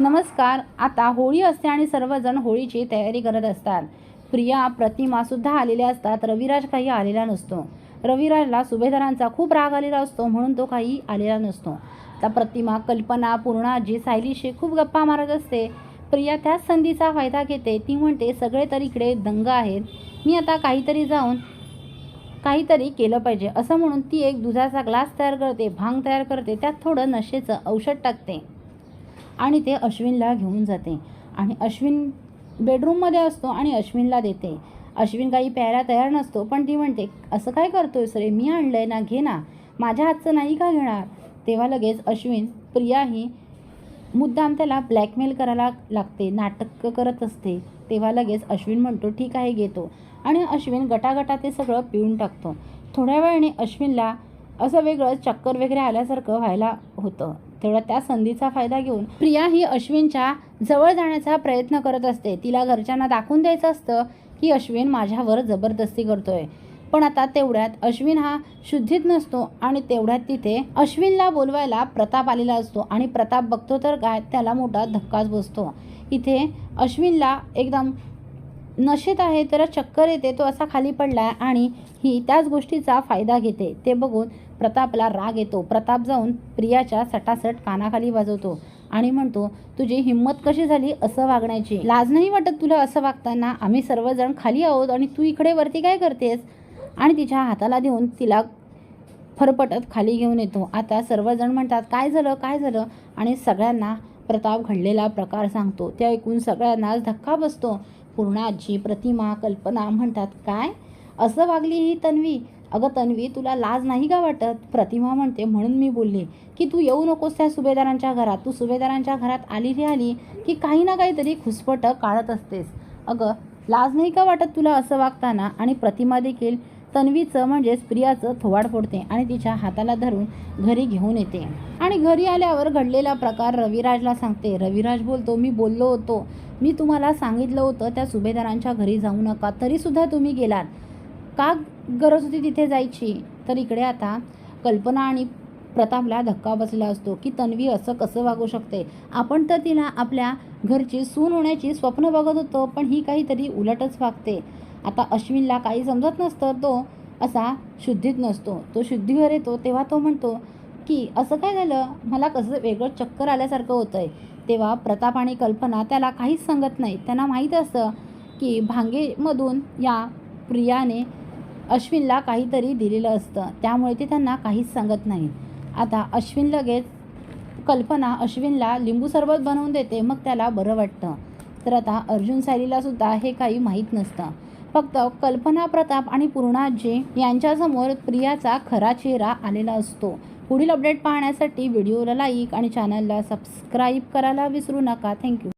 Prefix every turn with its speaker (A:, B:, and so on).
A: नमस्कार आता होळी असते आणि सर्वजण होळीची तयारी करत असतात. प्रिया प्रतिमासुद्धा आलेल्या असतात रविराज काही आलेला नसतो. रविराजला सुभेदारांचा खूप राग आलेला असतो म्हणून तो काही आलेला नसतो. आता प्रतिमा कल्पना पूर्णा जी सायलीशी खूप गप्पा मारत असते प्रिया त्याच संधीचा फायदा घेते. ती म्हणते सगळे तर इकडे दंग आहेत. मी आता काहीतरी जाऊन काहीतरी केलं पाहिजे. असं म्हणून ती एक दुधाचा ग्लास तयार करते भांग तयार करते. त्यात थोडं नशेचं औषध टाकते. आणि ते अश्विनला घेऊन जाते. आणि अश्विन बेडरूममध्ये असतो आणि अश्विनला देते. अश्विन काही प्यायला तयार नसतो पण ती म्हणते असं काय करतोय सरे मी आणलंय ना घे ना. माझ्या हातचं नाही का घेणार? तेव्हा लगेच अश्विन प्रिया ही मुद्दाम त्याला ब्लॅकमेल करायला लागते नाटक करत असते. तेव्हा लगेच अश्विन म्हणतो ठीक आहे घेतो. आणि अश्विन गटागटा ते सगळं पिऊन टाकतो. थोड्या वेळाने अश्विनला असं वेगळं चक्कर वगैरे आल्यासारखं व्हायला होतं. तेवढा त्या संधीचा फायदा घेऊन प्रिया ही अश्विनच्या जवळ जाण्याचा प्रयत्न करत असते. तिला घरच्यांना दाखवून द्यायचं असतं की अश्विन माझ्यावर जबरदस्ती करतोय. पण आता तेवढ्यात अश्विन हा शुद्धीत नसतो आणि तेवढ्यात तिथे अश्विनला बोलवायला प्रताप आलेला असतो आणि प्रताप बघतो तर काय त्याला मोठा धक्काच बसतो. इथे अश्विनला एकदम नशेत आहे तर चक्कर येते तो असा खाली पडला आणि ही त्याच गोष्टीचा फायदा घेते. ते बघून प्रतापला राग येतो. प्रताप जाऊन प्रियाच्या सटासट कानाखाली वाजवतो आणि म्हणतो तुझी हिंमत कशी झाली असं वागण्याची? लाज नाही वाटत तुला असं वागताना? आम्ही सर्वजण खाली आहोत आणि तू इकडे वरती काय करतेस? आणि तिच्या हाताला देऊन तिला फरफटत खाली घेऊन येतो. आता सर्वजण म्हणतात काय झालं? काय झालं? आणि सगळ्यांना प्रताप घडलेला प्रकार सांगतो. ते ऐकून सगळ्यांनाच धक्का बसतो. पूर्ण प्रतिमा कल्पना म्हणतात काय? असं वागली ही तन्वी? अगं तन्वी तुला लाज नाही का वाटत? प्रतिमा म्हणते म्हणून मी बोलली की तू येऊ नकोस त्या सुभेदारांच्या घरात. तू सुभेदारांच्या घरात आली रे आली की काही ना काहीतरी खुसपटं काढत असतेस. अगं लाज नाही का वाटत तुला असं वागताना? आणि प्रतिमा देखील तन्वीचं म्हणजेच प्रियाचं थोवाड फोडते आणि तिच्या हाताला धरून घरी घेऊन येते. आणि घरी आल्यावर घडलेला प्रकार रविराजला सांगते. रविराज बोलतो मी बोललो होतो. मी तुम्हाला सांगितलं होतं त्या सुभेदारांच्या घरी जाऊ नका. तरीसुद्धा तुम्ही गेलात. का गरज होती तिथे जायची? तर इकडे आता कल्पना आणि प्रतापला धक्का बसला असतो की तन्वी असं कसं वागू शकते? आपण तर तिला आपल्या घरची सून होण्याची स्वप्न बघत होतो पण ही काहीतरी उलटच वागते. आता अश्विनला काही समजत नसतं तो असा शुद्धीत नसतो. तो शुद्धीवर येतो तेव्हा तो म्हणतो की असं काय झालं? मला कसं वेगळं चक्कर आल्यासारखं होतं आहे तेव्हा प्रताप आणि कल्पना त्याला काहीच सांगत नाही त्यांना माहीत असतं की भांगेमधून या प्रियाने अश्विनला काहीतरी दिलेलं असतं. त्यामुळे ते त्यांना काहीच सांगत नाही आता अश्विन लगेच कल्पना अश्विनला लिंबू सरबत बनवून देते. मग त्याला बरं वाटतं. तर आता अर्जुन सायलीला सुद्धा हे काही माहीत नसतं. फक्त कल्पना प्रताप आणि पूर्णाजी यांच्यासमोर प्रियाचा खरा चेहरा आलेला असतो. पुढील अपडेट पाहण्यासाठी व्हिडिओला लाईक आणि चॅनलला सबस्क्राईब करायला विसरू नका. थँक्यू.